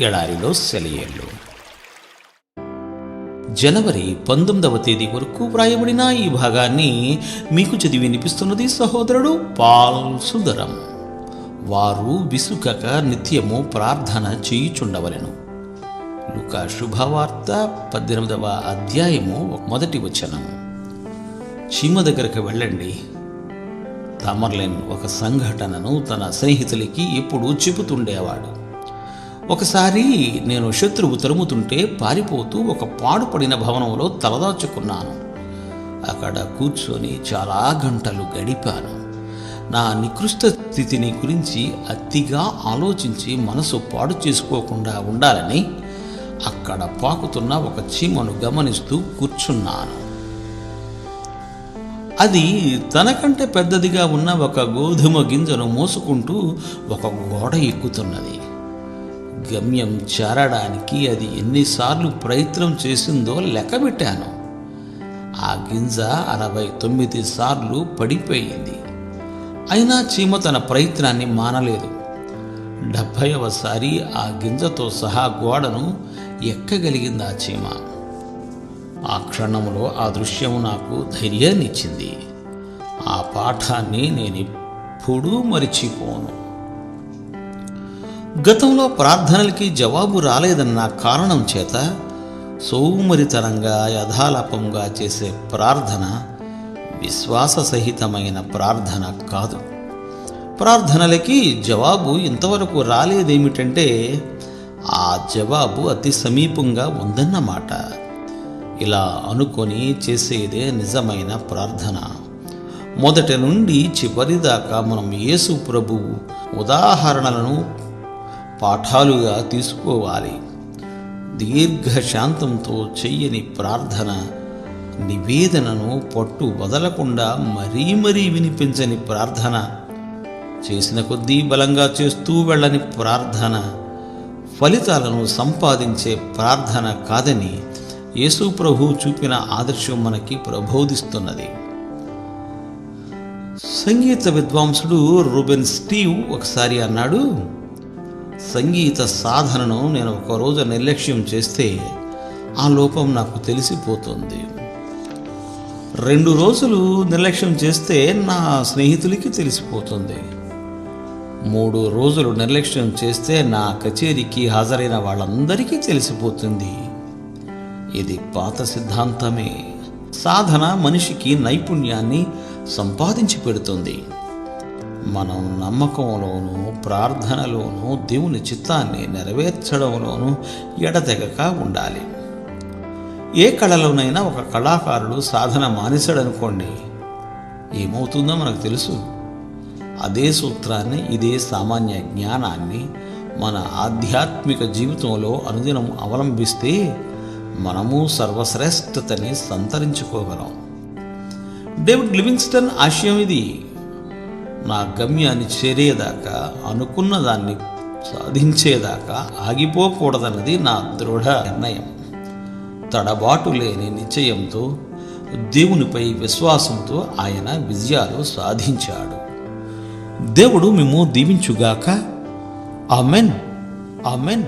ఎడారిలో సెలయేళ్ళు. జనవరి పంతొమ్మిదవ తేదీ వరకు వ్రాయబడిన ఈ భాగాన్ని మీకు చదివి వినిపిస్తున్నది సహోదరుడు పాల్ సుందరం. వారు విసుకక నిత్యము ప్రార్థన చేయుచుండవలను. లుకా శుభవార్త పద్దెనిమిదవ అధ్యాయము మొదటి వచనం. చీమ దగ్గరకు వెళ్ళండి. తమర్లెన్ ఒక సంఘటనను తన స్నేహితులకి ఎప్పుడూ చెబుతుండేవాడు. ఒకసారి నేను శత్రువు తరుముతుంటే పారిపోతూ ఒక పాడుపడిన భవనంలో తలదాచుకున్నాను. అక్కడ కూర్చొని చాలా గంటలు గడిపాను. నా నికృష్ట స్థితిని గురించి అతిగా ఆలోచించి మనసు పాడు చేసుకోకుండా ఉండాలని అక్కడ పాకుతున్న ఒక చీమను గమనిస్తూ కూర్చున్నాను. అది తనకంటే పెద్దదిగా ఉన్న ఒక గోధుమ గింజను మోసుకుంటూ ఒక గోడ ఎక్కుతున్నది. గమ్యం చేరడానికి అది ఎన్నిసార్లు ప్రయత్నం చేసిందో లెక్కబెట్టాను. ఆ గింజ అరవై తొమ్మిది సార్లు పడిపోయింది. అయినా చీమ తన ప్రయత్నాన్ని మానలేదు. డెబ్భైవసారి ఆ గింజతో సహా గోడను ఎక్కగలిగింది ఆ చీమ. ఆ క్షణంలో ఆ దృశ్యం నాకు ధైర్యాన్నిచ్చింది. ఆ పాఠాన్ని నేను ఎప్పుడూ మరిచిపోను. గతంలో ప్రార్థనలకి జవాబు రాలేదన్న కారణం చేత సోమరితనంగా యథాలాపంగా చేసే ప్రార్థన విశ్వాస సహితమైన ప్రార్థన కాదు. ప్రార్థనలకి జవాబు ఇంతవరకు రాలేదేమిటంటే ఆ జవాబు అతి సమీపంగా ఉందన్నమాట. ఇలా అనుకొని చేసేదే నిజమైన ప్రార్థన. మొదటి నుండి చివరి దాకా మనం యేసు ప్రభువు ఉదాహరణలను పాఠాలుగా తీసుకోవాలి. దీర్ఘశాంతంతో చెయ్యని ప్రార్థన నివేదనను పట్టు వదలకుండా మరీ మరీ వినిపించని ప్రార్థన చేసిన కొద్దీ బలంగా చేస్తూ వెళ్ళని ప్రార్థన ఫలితాలను సంపాదించే ప్రార్థన కాదని యేసు ప్రభు చూపిన ఆదర్శం మనకి ప్రబోధిస్తున్నది. సంగీత విద్వాంసుడు రూబెన్ స్టీవ్ ఒకసారి అన్నాడు సంగీత సాధనను నేను ఒకరోజు నిర్లక్ష్యం చేస్తే ఆ లోపం నాకు తెలిసిపోతుంది. రెండు రోజులు నిర్లక్ష్యం చేస్తే నా స్నేహితులకి తెలిసిపోతుంది. మూడు రోజులు నిర్లక్ష్యం చేస్తే నా కచేరీకి హాజరైన వాళ్ళందరికీ తెలిసిపోతుంది. ఇది పాత సిద్ధాంతమే. సాధన మనిషికి నైపుణ్యాన్ని సంపాదించి పెడుతుంది. మనం నమ్మకంలోనూ ప్రార్థనలోనూ దేవుని చిత్తాన్ని నెరవేర్చడంలోనూ ఎడతెగక ఉండాలి. ఏ కళలోనైనా ఒక కళాకారుడు సాధన మానేశాడనుకోండి ఏమవుతుందో మనకు తెలుసు. అదే సూత్రాన్ని ఇదే సామాన్య జ్ఞానాన్ని మన ఆధ్యాత్మిక జీవితంలో అనుదినం అవలంబిస్తే మనము సర్వశ్రేష్ఠతని సంతరించుకోగలం. డేవిడ్ లివింగ్స్టన్ ఆశయం ఇది. నా గమ్యాన్ని చేరేదాకా అనుకున్న దాన్ని సాధించేదాకా ఆగిపోకూడదన్నది నా దృఢ నిర్ణయం. తడబాటు లేని నిశ్చయంతో దేవునిపై విశ్వాసంతో ఆయన విజయాలు సాధించాడు. దేవుడు మేము దీవించుగాక. ఆమెన్. ఆమెన్.